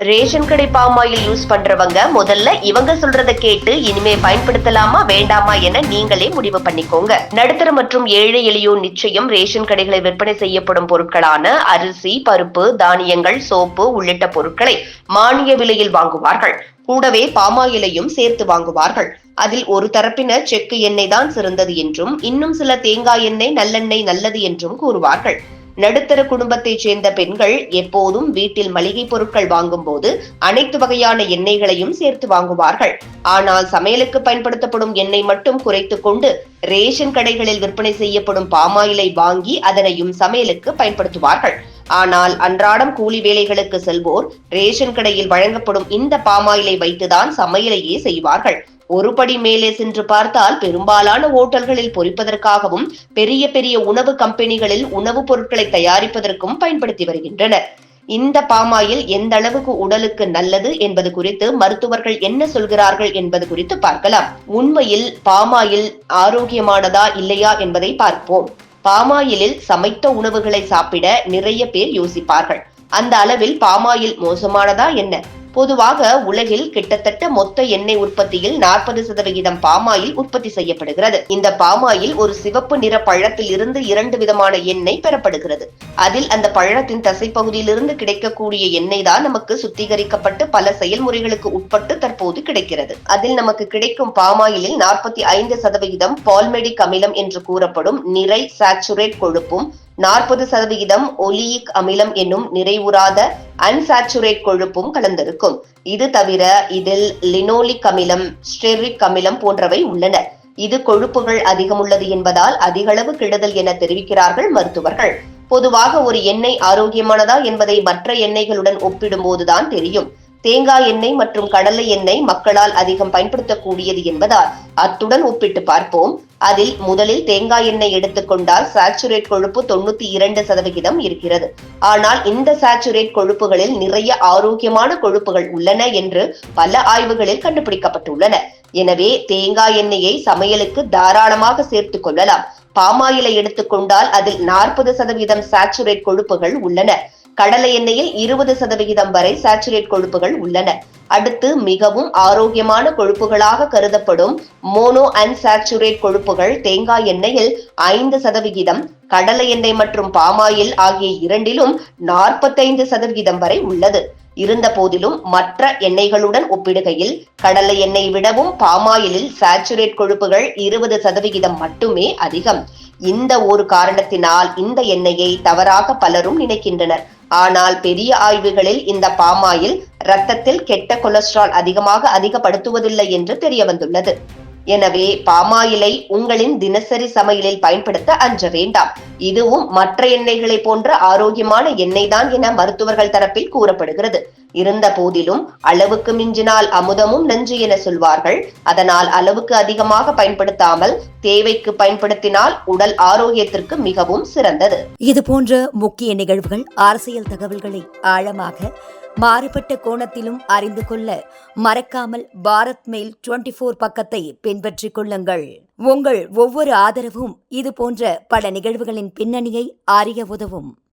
Ration கடை palm oil use பண்றவங்க முதல்ல இவங்க சொல்றத கேட்டு இனிமே பயன்படுத்தலாமா வேண்டாமா என நீங்களே முடிவு பண்ணிக்கோங்க. நடுத்தர மற்றும் ஏழை எளியோர் நிச்சயம் ரேஷன் கடைகளை விற்பனை செய்யப்படும் பொருட்களான அரிசி பருப்பு தானியங்கள் சோப்பு உள்ளிட்ட பொருட்களை மானிய விலையில் வாங்குவார்கள். கூடவே பாமாயிலையும் சேர்த்து வாங்குவார்கள். அதில் ஒரு தரப்பினர் செக்கு எண்ணெய் தான் சிறந்தது என்றும் இன்னும் சில தேங்காய் எண்ணெய் நல்லெண்ணெய் நல்லது என்றும் கூறுவார்கள். நடுத்தர குடும்பத்தைச் சேர்ந்த பெண்கள் எப்போதும் வீட்டில் மளிகை பொருட்கள் வாங்கும்போது அனைத்து வகையான எண்ணெய்களையும் சேர்த்து வாங்குவார்கள். ஆனால் சமையலுக்கு பயன்படுத்தப்படும் எண்ணெய் மட்டும் குறைத்துக் கொண்டு ரேஷன் கடைகளில் விற்பனை செய்யப்படும் பாமாயிலை வாங்கி அதனையும் சமையலுக்கு பயன்படுத்துவார்கள். ஆனால் அன்றாடம் கூலி வேலைகளுக்கு செல்வோர் ரேஷன் கடையில் வழங்கப்படும் இந்த பாமாயிலை வைத்துதான் சமையலையே செய்வார்கள். ஒரு படி மேலே சென்று பார்த்தால் பெரும்பாலான ஓட்டல்களில் பொறிப்பதற்காகவும் பெரிய பெரிய உணவு கம்பெனிகளில் உணவுப் பொருட்களை தயாரிப்பதற்கும் பயன்படுத்தி வருகின்றனர். இந்த பாமாயில் எந்த அளவுக்கு உடலுக்கு நல்லது என்பது குறித்து மருத்துவர்கள் என்ன சொல்கிறார்கள் என்பது குறித்து பார்க்கலாம். உண்மையில் பாமாயில் ஆரோக்கியமானதா இல்லையா என்பதை பார்ப்போம். பாமாயிலில் சமைத்த உணவுகளை சாப்பிட நிறைய பேர் யோசிப்பார்கள். அந்த அளவில் பாமாயில் மோசமானதா என்ன? பொதுவாக உலகில் கிட்டத்தட்ட மொத்த எண்ணெய் உற்பத்தியில் நாற்பது சதவிகிதம் பாமாயில் உற்பத்தி செய்யப்படுகிறது. இந்த பாமாயில் ஒரு சிவப்பு நிற பழத்தில் இருந்து இரண்டு விதமான எண்ணெய் பெறப்படுகிறது. அதில் அந்த பழத்தின் தசைப்பகுதியிலிருந்து கிடைக்கக்கூடிய எண்ணெய் தான் நமக்கு சுத்திகரிக்கப்பட்டு பல செயல்முறைகளுக்கு உட்பட்டு தற்போது கிடைக்கிறது. அதில் நமக்கு கிடைக்கும் பாமாயிலில் நாற்பத்தி ஐந்து சதவிகிதம் பால்மெடிக் அமிலம் என்று கூறப்படும் நிறை சாச்சுரேட் கொழுப்பும் நாற்பது சதவிகிதம் ஒலியிக் அமிலம் என்னும் நிறைவுறாத அன்சாச்சுரேட் கொழுப்பும் கலந்திருக்கும். இது தவிர இதில் லினோலிக் அமிலம் ஸ்டெரிக் அமிலம் போன்றவை உள்ளன. இது கொழுப்புகள் அதிகம் உள்ளது என்பதால் அதிகளவு கெடுதல் என தெரிவிக்கிறார்கள் மருத்துவர்கள். பொதுவாக ஒரு எண்ணெய் ஆரோக்கியமானதா என்பதை மற்ற எண்ணெய்களுடன் ஒப்பிடும்போதுதான் தெரியும். தேங்காய் எண்ணெய் மற்றும் கடலை எண்ணெய் மக்களால் அதிகம் பயன்படுத்தக்கூடியது என்பதால் அத்துடன் ஒப்பிட்டு பார்ப்போம். அதில் முதலில் தேங்காய் எண்ணெய் எடுத்துக்கொண்டால் சாச்சுரேட் கொழுப்பு தொண்ணூத்தி இரண்டு சதவிகிதம் இருக்கிறது. ஆனால் இந்த சாச்சுரேட் கொழுப்புகளில் நிறைய ஆரோக்கியமான கொழுப்புகள் உள்ளன என்று பல ஆய்வுகளில் கண்டுபிடிக்கப்பட்டுள்ளன. எனவே தேங்காய் எண்ணெயை சமையலுக்கு தாராளமாக சேர்த்துக் கொள்ளலாம். பாமாயிலை எடுத்துக்கொண்டால் அதில் நாற்பது சதவீதம் சாச்சுரேட் கொழுப்புகள் உள்ளன. கடலை எண்ணெயில் இருபது சதவிகிதம் வரை சாச்சுரேட் கொழுப்புகள் உள்ளன. அடுத்து மிகவும் ஆரோக்கியமான கொழுப்புகளாக கருதப்படும் மோனோ அன்சாச்சுரேட் கொழுப்புகள் தேங்காய் எண்ணெயில் ஐந்து சதவிகிதம் கடலை எண்ணெய் மற்றும் பாமாயில் ஆகிய இரண்டிலும் நாற்பத்தைந்து சதவிகிதம் வரை உள்ளது. இருந்த போதிலும் மற்ற எண்ணெய்களுடன் ஒப்பிடுகையில் கடலை எண்ணெய் விடவும் பாமாயிலில் சாச்சுரேட் கொழுப்புகள் இருபது சதவிகிதம் மட்டுமே அதிகம். இந்த ஒரு காரணத்தினால் இந்த எண்ணெயை தவறாக பலரும் நினைக்கின்றனர். ஆனால் பெரிய ஆய்வுகளில் இந்த பாமாயில் ரத்தத்தில் கெட்ட கொலஸ்ட்ரால் அதிகமாக அதிகப்படுத்துவதில்லை என்று தெரிய வந்துள்ளது எனவே பாமாயிலை உங்களின் தினசரி சமையலில் பயன்படுத்த அஞ்ச வேண்டாம். இதுவும் மற்ற எண்ணெய்களை போன்ற ஆரோக்கியமான எண்ணெய் தான் என மருத்துவர்கள் தரப்பில் கூறப்படுகிறது. இருந்த போதிலும் அளவுக்கு மிஞ்சினால் அமுதமும் நஞ்சு என சொல்வார்கள். அதனால் அளவுக்கு அதிகமாக பயன்படுத்தாமல் தேவைக்கு பயன்படுத்தினால் உடல் ஆரோக்கியத்திற்கு மிகவும் சிறந்தது. இது போன்ற முக்கிய நிகழ்வுகள் அரசியல் தகவல்களை ஆழமாக மாறுபட்ட கோணத்திலும் அறிந்து கொள்ள மறக்காமல் பாரத் மெயில் டுவெண்டி ஃபோர் பக்கத்தை பின்பற்றிக் கொள்ளுங்கள். உங்கள் ஒவ்வொரு ஆதரவும் இது போன்ற பல நிகழ்வுகளின் பின்னணியை அறிய உதவும்.